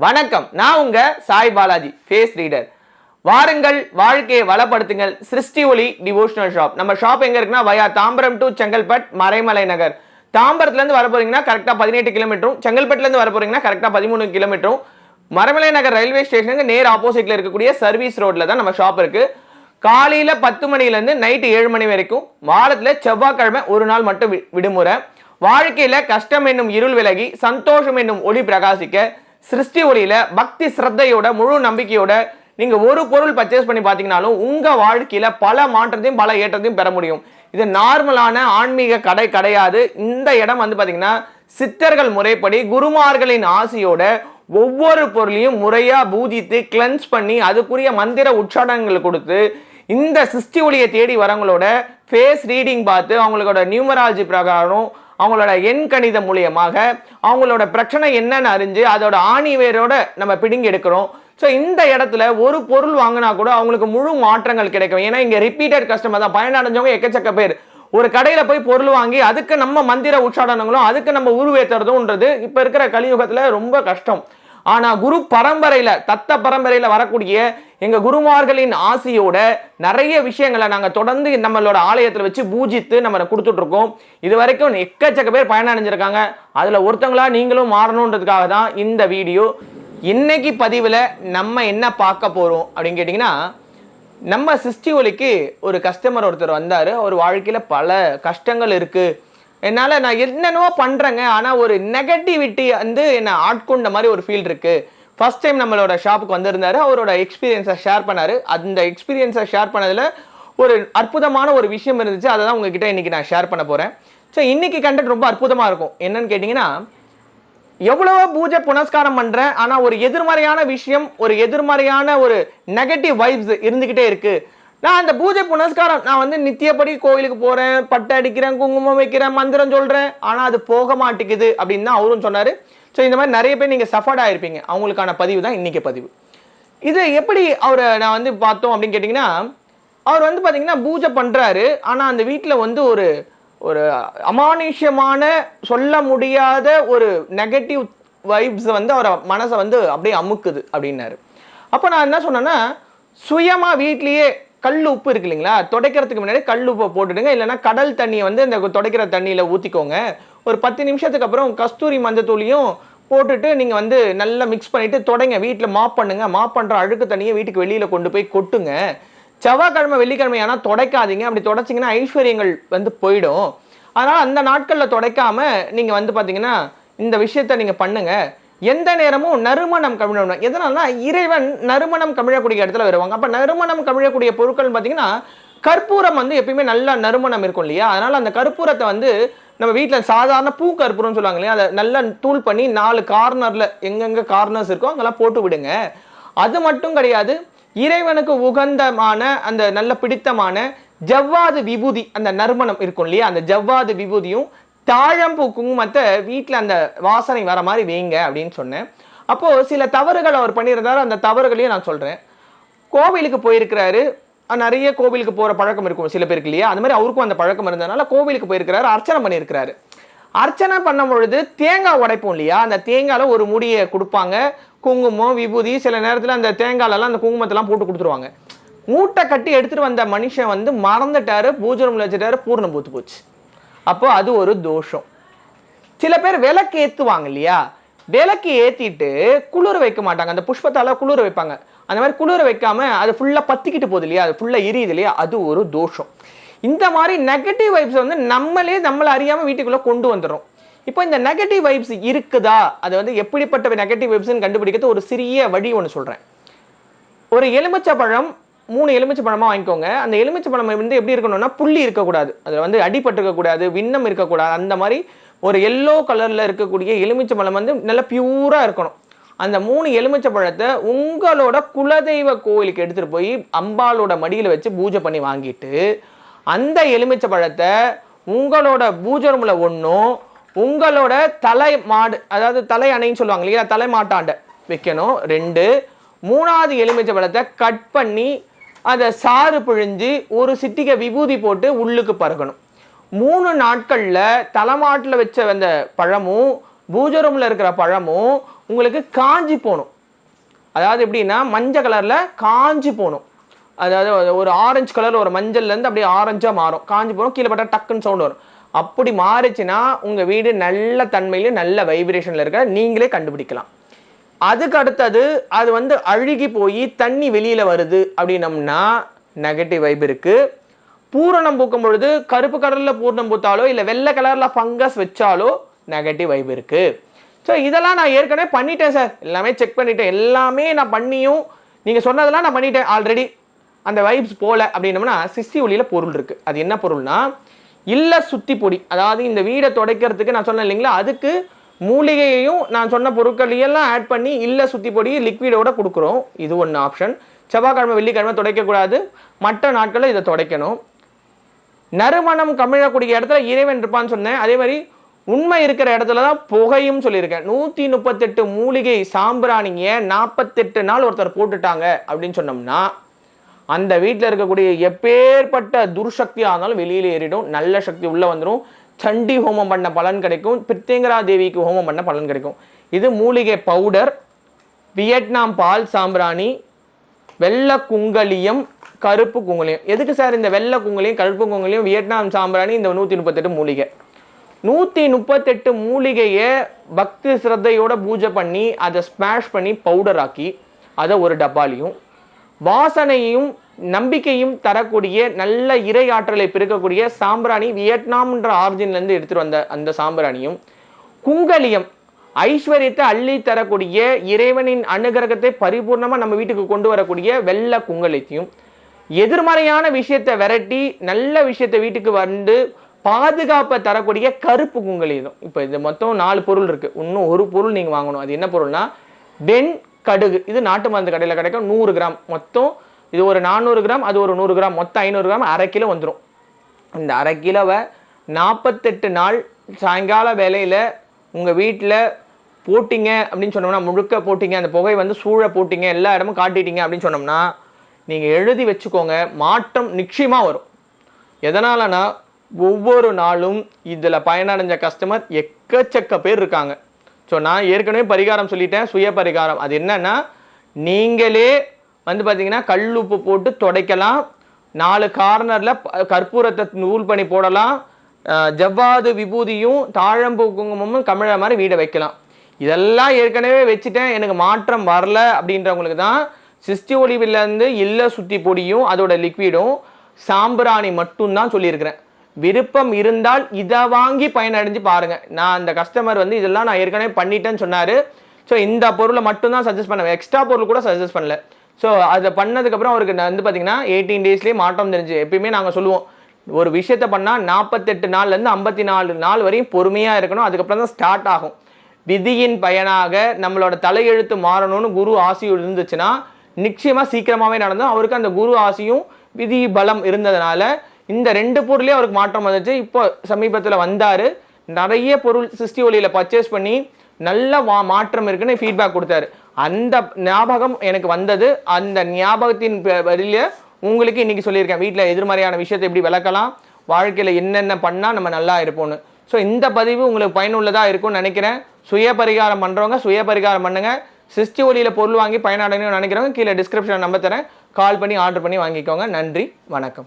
வணக்கம். நான் உங்க சாய் பாலாஜி ஃபேஸ் ரீடர் வாருங்கள் வாழ்க்கையை வளப்படுத்துங்கள். சிருஷ்டி ஒளி டிவோஷனல் ஷாப் நம்ம ஷாப் எங்க இருக்குன்னா வயா தாம்பரம் டு செங்கல்பட் மறைமலை நகர். தாம்பரத்துல இருந்து வர போறீங்கன்னா கரெக்டா பதினெட்டு கிலோமீட்டரும் செங்கல்பட்டுல இருந்து வர போறீங்கன்னா கரெக்டா பதிமூணு கிலோமீட்டரும் மறைமலை நகர் ரயில்வே ஸ்டேஷனுக்கு நேர் ஆப்போசிட்ல இருக்கக்கூடிய சர்வீஸ் ரோட்ல தான் நம்ம ஷாப் இருக்கு. காலையில பத்து மணில இருந்து நைட்டு ஏழு மணி வரைக்கும். வாரத்துல செவ்வாய்க்கிழமை ஒரு நாள் மட்டும் வி- விடுமுறை. வாழ்க்கையில கஷ்டம் என்னும் இருள் விலகி சந்தோஷம் என்னும் ஒளி பிரகாசிக்க சிருஷ்டி ஒளியில பக்தி சிரத்தையோட முழு நம்பிக்கையோட நீங்க ஒரு பொருள் பர்ச்சேஸ் பண்ணி பாத்தீங்கன்னாலும் உங்க வாழ்க்கையில பல மாற்றத்தையும் பல ஏற்றத்தையும் பெற முடியும். இது நார்மலான ஆன்மீக கடை கிடையாது. இந்த இடம் வந்து பாத்தீங்கன்னா சித்தர்கள் முறைப்படி குருமார்களின் ஆசையோட ஒவ்வொரு பொருளையும் முறையா பூஜித்து கிளென்ஸ் பண்ணி அதுக்குரிய மந்திர உச்சாடனங்கள் கொடுத்து இந்த சிருஷ்டி ஒளியை தேடி வரவங்களோட ஃபேஸ் ரீடிங் பார்த்து அவங்களோட நியூமராலஜி பிரகாரம் அவங்களோட எண் கணிதம் மூலியமாக அவங்களோட பிரச்சனை என்னன்னு அறிஞ்சு அதோட ஆணி வேரோட நம்ம பிடுங்கி எடுக்கிறோம். ஸோ இந்த இடத்துல ஒரு பொருள் வாங்கினா கூட அவங்களுக்கு முழு மாற்றங்கள் கிடைக்கும். ஏன்னா இங்கே ரிப்பீட்டட் கஸ்டமர் தான். பயனடைஞ்சவங்க எக்கச்சக்க பேர். ஒரு கடையில் போய் பொருள் வாங்கி அதுக்கு நம்ம மந்திர உச்சாடனங்களும் அதுக்கு நம்ம உருவேற்றுறதும்ன்றது இப்போ இருக்கிற கலியுகத்தில் ரொம்ப கஷ்டம். ஆனால் குரு பரம்பரையில் தத்த பரம்பரையில் வரக்கூடிய எங்கள் குருமார்களின் ஆசையோட நிறைய விஷயங்களை நாங்கள் தொடர்ந்து நம்மளோட ஆலயத்தில் வச்சு பூஜித்து நம்ம கொடுத்துட்ருக்கோம். இது வரைக்கும் எக்கச்சக்க பேர் பயனடைஞ்சிருக்காங்க. அடைஞ்சிருக்காங்க அதுல ஒருத்தங்களா நீங்களும் மாறணுன்றதுக்காக தான் இந்த வீடியோ. இன்னைக்கு பதிவில் நம்ம என்ன பார்க்க போகிறோம் அப்படின்னு கேட்டிங்கன்னா நம்ம சிஸ்டி ஒலிக்கு ஒரு கஸ்டமர் ஒருத்தர் வந்தார். அவர் வாழ்க்கையில் பல கஷ்டங்கள் இருக்குது என்னால் நான் என்னென்னவோ பண்ணுறேங்க ஆனால் ஒரு நெகட்டிவிட்டி வந்து என்னை ஆட்கொண்ட மாதிரி ஒரு ஃபீல் இருக்குது ஃபர்ஸ்ட் டைம் நம்மளோட ஷாப்புக்கு வந்திருந்தார் அவரோட எக்ஸ்பீரியன்ஸை ஷேர் பண்ணார். அந்த எக்ஸ்பீரியன்ஸை ஷேர் பண்ணதில் ஒரு அற்புதமான ஒரு விஷயம் இருந்துச்சு. அதை தான் உங்ககிட்ட இன்னைக்கு நான் ஷேர் பண்ண போகிறேன் ஸோ இன்றைக்கி கண்டென்ட் ரொம்ப அற்புதமாக இருக்கும். என்னன்னு கேட்டிங்கன்னா எவ்வளவோ பூஜை புனஸ்காரம் பண்ணுறேன் ஆனால் ஒரு எதிர்மறையான விஷயம் ஒரு எதிர்மறையான ஒரு நெகட்டிவ் வைப்ஸ் இருந்துக்கிட்டே இருக்குது நான் அந்த பூஜை புனஸ்காரம் நான் வந்து நித்தியப்படி கோயிலுக்கு போகிறேன் பட்டை அடிக்கிறேன் குங்குமம் வைக்கிறேன் மந்திரம் சொல்கிறேன் ஆனால் அது போக மாட்டேங்குது அப்படின்னு தான் அவரும் சொன்னார். ஸோ இந்த மாதிரி நிறைய பேர் நீங்கள் சஃபர்ட் ஆகிருப்பீங்க அவங்களுக்கான பதிவு தான் இன்றைக்கி பதிவு. இது எப்படி அவரை நான் வந்து பார்த்தோம் அப்படின்னு கேட்டிங்கன்னா அவர் வந்து பார்த்திங்கன்னா பூஜை பண்ணுறாரு ஆனால் அந்த வீட்டில் வந்து ஒரு ஒரு அமானுஷ்யமான சொல்ல முடியாத ஒரு நெகட்டிவ் வைப்ஸ் வந்து அவரை மனசை வந்து அப்படியே அமுக்குது அப்படின்னாரு. அப்போ நான் என்ன சொன்னேன்னா சுயமாக வீட்லேயே கல் உப்பு இருக்கு இல்லைங்களா? துடைக்கிறதுக்கு முன்னாடி கல் உப்பை போட்டுடுங்க. இல்லைன்னா கடல் தண்ணியை வந்து இந்த துடைக்கிற தண்ணியில் ஊற்றிக்கோங்க ஒரு பத்து நிமிஷத்துக்கு அப்புறம் கஸ்தூரி மஞ்சத்தூளியும் போட்டுட்டு நீங்கள் வந்து நல்லா மிக்ஸ் பண்ணிவிட்டு தொடங்க. வீட்டில் மாப் பண்ணுங்க. மாப் பண்ணுற அழுக்கு தண்ணியை வீட்டுக்கு வெளியில் கொண்டு போய் கொட்டுங்க. செவ்வாய்க்கிழமை வெள்ளிக்கிழமை ஆனால் துடைக்காதீங்க. அப்படி துடைச்சிங்கன்னா ஐஸ்வர்யங்கள் வந்து போயிடும். அதனால் அந்த நாட்களில் தொடைக்காமல் நீங்கள் வந்து பார்த்தீங்கன்னா இந்த விஷயத்தை நீங்கள் பண்ணுங்கள் எந்த நேரமும் நறுமணம் கமிழணும் எதனால்னா இறைவன் நறுமணம் கமிழக்கூடிய இடத்துல வருவாங்க. அப்போ நறுமணம் கமிழக்கூடிய பொருட்கள் பார்த்தீங்கன்னா கற்பூரம் வந்து எப்பயுமே நல்லா நறுமணம் இருக்கும் இல்லையா? அதனால அந்த கற்பூரத்தை வந்து நம்ம வீட்டில் சாதாரண பூ கற்பூரம்னு சொல்லுவாங்க இல்லையா? அதை நல்லா தூள் பண்ணி நாலு கார்னரில் எங்கெங்கே கார்னர்ஸ் இருக்கோ அங்கெல்லாம் போட்டு விடுங்க. அது மட்டும் கிடையாது இறைவனுக்கு உகந்தமான அந்த நல்ல பிடித்தமான ஜவ்வாது விபூதி அந்த நறுமணம் இருக்கும் இல்லையா? அந்த ஜவ்வாது விபூதியும் தாழம்பூ குங்குமத்தை வீட்டில் அந்த வாசனை வர மாதிரி வைங்க அப்படின்னு சொன்னேன். அப்போது சில தவறுகள் அவர் பண்ணியிருந்தாரு. அந்த தவறுகளையும் நான் சொல்கிறேன் கோவிலுக்கு போயிருக்கிறாரு. நிறைய கோவிலுக்கு போகிற பழக்கம் இருக்கும் சில பேருக்கு இல்லையா? அந்த மாதிரி அவருக்கும் அந்த பழக்கம் இருந்ததுனால கோவிலுக்கு போயிருக்கிறாரு. அர்ச்சனை பண்ணியிருக்கிறாரு. அர்ச்சனை பண்ணும் பொழுது தேங்காய் உடைப்போம் இல்லையா? அந்த தேங்காயில் ஒரு முடியை கொடுப்பாங்க. குங்குமம் விபூதி சில நேரத்தில் அந்த தேங்காயிலலாம் அந்த குங்குமத்தெல்லாம் போட்டு கொடுத்துருவாங்க. மூட்டை கட்டி எடுத்துகிட்டு வந்த மனுஷன் வந்து மறந்துட்டார். பூஜை ரூமில் வச்சுட்டாரு. பூர்ணம் பூத்து போச்சு. அப்போ அது ஒரு தோஷம். சில பேர் விளக்கு ஏற்றுவாங்க இல்லையா? விளக்கு ஏற்றிட்டு குளிர வைக்க மாட்டாங்க. அந்த புஷ்பத்தால் குளிர வைப்பாங்க. அந்த மாதிரி குளிர வைக்காம அது ஃபுல்லாக பத்திக்கிட்டு போகுது இல்லையா? அது ஃபுல்லாக எரியுது இல்லையா? அது ஒரு தோஷம். இந்த மாதிரி நெகட்டிவ் வைப்ஸ் வந்து நம்மளே நம்மளை அறியாமல் வீட்டுக்குள்ளே கொண்டு வந்துடும் இப்போ இந்த நெகட்டிவ் வைப்ஸ் இருக்குதா? அது வந்து எப்படிப்பட்ட நெகட்டிவ் வைப்ஸ்ன்னு கண்டுபிடிக்கிறது ஒரு சிறிய வழி ஒன்று சொல்கிறேன் ஒரு எலுமிச்சை பழம் மூணு எலுமிச்சை பழமாக வாங்கிக்கோங்க. அந்த எலுமிச்சை பழம் வந்து எப்படி இருக்கணும்னா புள்ளி இருக்கக்கூடாது. அதில் வந்து அடிபட்டிருக்கக்கூடாது விண்ணம் இருக்கக்கூடாது அந்த மாதிரி ஒரு எல்லோ கலரில் இருக்கக்கூடிய எலுமிச்சை பழம் வந்து நல்லா பியூராக இருக்கணும். அந்த மூணு எலுமிச்சை பழத்தை உங்களோட குலதெய்வ கோயிலுக்கு எடுத்துகிட்டு போய் அம்பாளோட மடியில் வச்சு பூஜை பண்ணி வாங்கிட்டு அந்த எலுமிச்சை பழத்தை உங்களோட பூஜை ரூமில் ஒன்றும் உங்களோட தலை மாடு அதாவது தலை அணைன்னு சொல்லுவாங்க இல்லையா தலை மாட்டாண்ட வைக்கணும். ரெண்டு மூணாவது எலுமிச்சை பழத்தை கட் பண்ணி அதை சாறு பிழிஞ்சு ஒரு சிட்டிகை விபூதி போட்டு உள்ளுக்கு பறக்கணும் மூணு நாட்களில் தலைமாட்டில் வச்ச அந்த பழமும் பூஜை ரூமில் இருக்கிற பழமும் உங்களுக்கு காஞ்சி போகணும் அதாவது எப்படின்னா மஞ்சள் கலரில் காஞ்சி போகணும் அதாவது ஒரு ஆரஞ்சு கலர் ஒரு மஞ்சள்லேருந்து அப்படியே ஆரஞ்சாக மாறும். காஞ்சி போகணும் கீழே பட்டா டக்குன்னு சவுண்ட் வரும். அப்படி மாறிச்சுன்னா உங்கள் வீடு நல்ல தன்மையில நல்ல வைப்ரேஷனில் இருக்க நீங்களே கண்டுபிடிக்கலாம். அதுக்கு அடுத்தது அது வந்து அழுகி போய் தண்ணி வெளியில் வருது அப்படின்னம்னா நெகட்டிவ் வைப் இருக்குது பூரணம் பூக்கும் பொழுது கருப்பு கலரில் பூரணம் பூத்தாலோ இல்லை வெள்ளை கலரில் ஃபங்கஸ் வச்சாலோ நெகட்டிவ் வைப் இருக்குது ஸோ இதெல்லாம் நான் ஏற்கனவே பண்ணிட்டேன் சார் எல்லாமே செக் பண்ணிட்டேன். எல்லாமே நான் பண்ணியும் நீங்கள் சொன்னதெல்லாம் நான் பண்ணிட்டேன் ஆல்ரெடி அந்த வைப்ஸ் போகல அப்படின்னம்னா சிஸ்டி ஒளியில் பொருள் இருக்குது அது என்ன பொருள்னா இல்லை சுத்தி பொடி அதாவது இந்த வீடை துடைக்கிறதுக்கு நான் சொன்னேன் இல்லைங்களா அதுக்கு மூலிகையையும் நான் சொன்ன பொருட்களையெல்லாம் ஆட் பண்ணி இல்லை சுற்றி பொடி லிக்விடோட கொடுக்குறோம். இது ஒன்று ஆப்ஷன் செவ்வாய்க்கிழமை வெள்ளிக்கிழமை துடைக்கக்கூடாது மற்ற நாட்களில் இதை துடைக்கணும். நறுமணம் கமிழக்கூடிய இடத்துல இறைவன் இருப்பான்னு சொன்னேன். அதே மாதிரி உண்மை இருக்கிற இடத்துல தான் புகையும் சொல்லியிருக்கேன். நூற்றி முப்பத்தெட்டு மூலிகை சாம்பிராணிங்க நாற்பத்தெட்டு நாள் ஒருத்தர் போட்டுட்டாங்க அப்படின்னு சொன்னோம்னா அந்த வீட்டில் இருக்கக்கூடிய எப்பேற்பட்ட துர்சக்தியாக இருந்தாலும் வெளியில் ஏறிடும். நல்ல சக்தி உள்ளே வந்துடும் சண்டி ஹோமம் பண்ண பலன் கிடைக்கும் பிரித்தேங்கரா தேவிக்கு ஹோமம் பண்ண பலன் கிடைக்கும். இது மூலிகை பவுடர் வியட்நாம் பால் சாம்பிராணி வெள்ளை குங்கலியம் கருப்பு குங்குலியம். எதுக்கு சார் இந்த வெள்ளை குங்குலியம் கருப்பு குங்குலியம் வியட்நாம் சாம்பிராணி இந்த நூற்றி முப்பத்தெட்டு மூலிகை? நூற்றி முப்பத்தெட்டு மூலிகையை பக்தி சிரத்தையோட பூஜை பண்ணி அதை ஸ்மாஷ் பண்ணி பவுடர் ஆக்கி அதை ஒரு டப்பாலையும் வாசனையும் நம்பிக்கையும் தரக்கூடிய நல்ல இறை ஆற்றலை பெருக்கக்கூடிய சாம்பிராணி வியட்நாம்ன்ற ஆர்ஜின்லேருந்து எடுத்துகிட்டு வந்த அந்த சாம்பிராணியும் குங்கலியம் ஐஸ்வர்யத்தை அள்ளி தரக்கூடிய இறைவனின் அனுகிரகத்தை பரிபூர்ணமாக நம்ம வீட்டுக்கு கொண்டு வரக்கூடிய வெள்ளை குங்கலியத்தையும் எதிர்மறையான விஷயத்தை விரட்டி நல்ல விஷயத்தை வீட்டுக்கு வந்து பாதுகாப்பை தரக்கூடிய கருப்பு குங்கலியம் இப்போ இது மொத்தம் நாலு பொருள் இருக்குது இன்னும் ஒரு பொருள் நீங்கள் வாங்கணும். அது என்ன பொருள்னா வெண் கடுகு. இது நாட்டு மருந்து கடையில் கிடைக்கும். நூறு கிராம். மொத்தம் இது ஒரு நானூறு கிராம் அது ஒரு நூறு கிராம். மொத்தம் ஐநூறு கிராம் அரை கிலோ வந்துடும் இந்த அரை கிலோவை நாற்பத்தெட்டு நாள் சாயங்கால வேலையில் உங்கள் வீட்டில் போட்டிங்க அப்படின்னு சொன்னோம்னா முழுக்க போட்டிங்க அந்த புகை வந்து சூழ போட்டிங்க எல்லா இடமும் காட்டிட்டீங்க அப்படின்னு சொன்னோம்னா நீங்கள் எழுதி வச்சுக்கோங்க மாற்றம் நிச்சயமாக வரும். எதனாலனா ஒவ்வொரு நாளும் இதில் பயனடைஞ்ச கஸ்டமர் எக்கச்சக்க பேர் இருக்காங்க. ஸோ நான் ஏற்கனவே பரிகாரம் சொல்லிட்டேன் சுய பரிகாரம் அது என்னன்னா நீங்களே வந்து பார்த்தீங்கன்னா கல் உப்பு போட்டு துடைக்கலாம். நாலு கார்னரில் கற்பூரத்தை நூல் பண்ணி போடலாம். ஜவ்வாது விபூதியும் தாழம்பூ குங்குமமும் கமிழ மாதிரி வீடை வைக்கலாம். இதெல்லாம் ஏற்கனவே வச்சுட்டேன். எனக்கு மாற்றம் வரல அப்படின்றவங்களுக்கு தான் சிஸ்டி ஒளிவிலேருந்து இல்லை சுற்றி பொடியும் அதோட லிக்விடும் சாம்பிராணி மட்டும்தான் சொல்லியிருக்கிறேன். விருப்பம் இருந்தால் இதை வாங்கி பயனடைஞ்சு பாருங்கள் நான் அந்த கஸ்டமர் வந்து இதெல்லாம் நான் ஏற்கனவே பண்ணிட்டேன்னு சொன்னார். ஸோ இந்த பொருளை மட்டும்தான் சஜஸ்ட் பண்ணுவேன் எக்ஸ்ட்ரா பொருள் கூட சஜஸ்ட் பண்ணல. ஸோ அதை பண்ணதுக்கப்புறம் அவருக்கு நான் வந்து பார்த்தீங்கன்னா எயிட்டீன் டேஸ்லேயே மாற்றம் தெரிஞ்சு. எப்பயுமே நாங்கள் சொல்லுவோம் ஒரு விஷயத்த பண்ணால் நாற்பத்தெட்டு நாள்லேருந்து ஐம்பத்தி நாலு நாள் வரையும் பொறுமையாக இருக்கணும். அதுக்கப்புறம் தான் ஸ்டார்ட் ஆகும். விதியின் பயனாக நம்மளோட தலையெழுத்து மாறணும்னு குரு ஆசி இருந்துச்சுன்னா நிச்சயமாக சீக்கிரமாகவே நடந்தோம் அவருக்கு அந்த குரு ஆசியும் விதி பலம் இருந்ததுனால இந்த ரெண்டு பொருளே அவருக்கு மாற்றம் வந்துச்சு. இப்போ சமீபத்தில் வந்தார். நிறைய பொருள் சிஸ்டி ஒளியில் பர்ச்சேஸ் பண்ணி நல்ல வா மாற்றம் இருக்குன்னு ஃபீட்பேக் கொடுத்தாரு. அந்த ஞாபகம் எனக்கு வந்தது. அந்த ஞாபகத்தின் ப- உங்களுக்கு இன்றைக்கி சொல்லியிருக்கேன். வீட்டில் எதிர்மறையான விஷயத்தை எப்படி விளக்கலாம்? வாழ்க்கையில் என்னென்ன பண்ணால் நம்ம நல்லா இருப்போம்னு. ஸோ இந்த பதிவு உங்களுக்கு பயனுள்ளதாக இருக்கும்னு நினைக்கிறேன். சுய பரிகாரம் பண்ணுறவங்க சுய பரிகாரம் பண்ணுங்க. சிஸ்டி ஒலியில் பொருள் வாங்கி பயனடையணும்னு நினைக்கிறவங்க கீழே டிஸ்கிரிப்ஷன் நம்ப தரேன். கால் பண்ணி ஆர்டர் பண்ணி வாங்கிக்கோங்க. நன்றி வணக்கம்.